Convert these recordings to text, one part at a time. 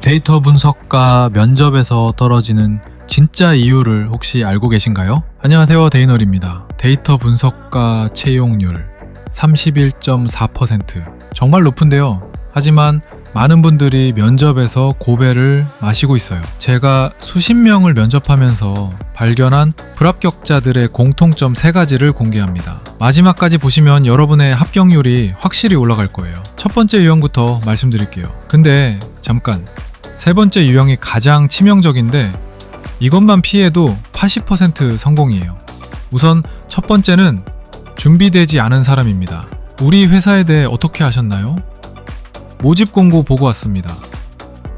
데이터 분석과 면접에서 떨어지는 진짜 이유를 혹시 알고 계신가요? 안녕하세요. 데이널입니다. 데이터 분석과 채용률 31.4% 정말 높은데요. 하지만 많은 분들이 면접에서 고배를 마시고 있어요. 제가 수십 명을 면접하면서 발견한 불합격자들의 공통점 세 가지를 공개합니다. 마지막까지 보시면 여러분의 합격률이 확실히 올라갈 거예요. 첫 번째 유형부터 말씀드릴게요. 근데 잠깐 세 번째 유형이 가장 치명적인데 이것만 피해도 80% 성공이에요. 우선 첫 번째는 준비되지 않은 사람입니다. 우리 회사에 대해 어떻게 하셨나요? 모집 공고 보고 왔습니다.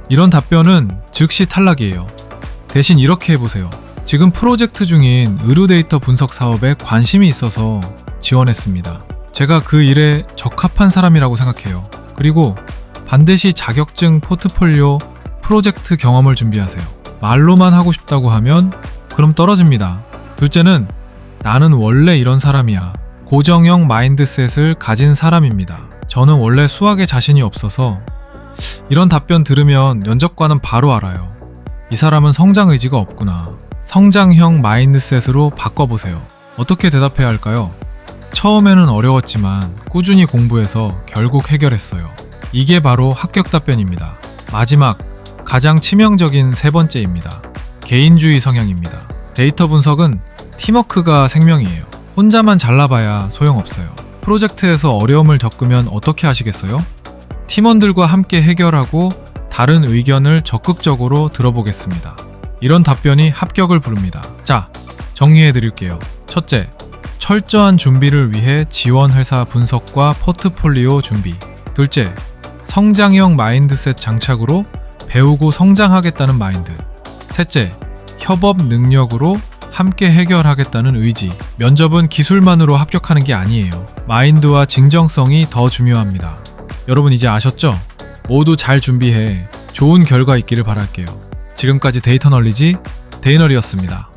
이런 답변은 즉시 탈락이에요. 대신 이렇게 해보세요. 지금 프로젝트 중인 의료 데이터 분석 사업에 관심이 있어서 지원했습니다. 제가 그 일에 적합한 사람이라고 생각해요. 그리고 반드시 자격증 포트폴리오 프로젝트 경험을 준비하세요. 말로만 하고 싶다고 하면 그럼 떨어집니다. 둘째는 나는 원래 이런 사람이야. 고정형 마인드셋을 가진 사람입니다. 저는 원래 수학에 자신이 없어서 이런 답변 들으면 면접관은 바로 알아요. 이 사람은 성장 의지가 없구나. 성장형 마인드셋으로 바꿔보세요. 어떻게 대답해야 할까요? 처음에는 어려웠지만 꾸준히 공부해서 결국 해결했어요. 이게 바로 합격 답변입니다. 마지막, 가장 치명적인 세 번째입니다. 개인주의 성향입니다. 데이터 분석은 팀워크가 생명이에요. 혼자만 잘나봐야 소용없어요. 프로젝트에서 어려움을 겪으면 어떻게 하시겠어요? 팀원들과 함께 해결하고 다른 의견을 적극적으로 들어보겠습니다. 이런 답변이 합격을 부릅니다. 자, 정리해 드릴게요. 첫째, 철저한 준비를 위해 지원 회사 분석과 포트폴리오 준비. 둘째, 성장형 마인드셋 장착으로 배우고 성장하겠다는 마인드. 셋째, 협업 능력으로 함께 해결하겠다는 의지. 면접은 기술만으로 합격하는 게 아니에요. 마인드와 진정성이 더 중요합니다. 여러분 이제 아셨죠? 모두 잘 준비해 좋은 결과 있기를 바랄게요. 지금까지 데이터 널리지 데이널이었습니다.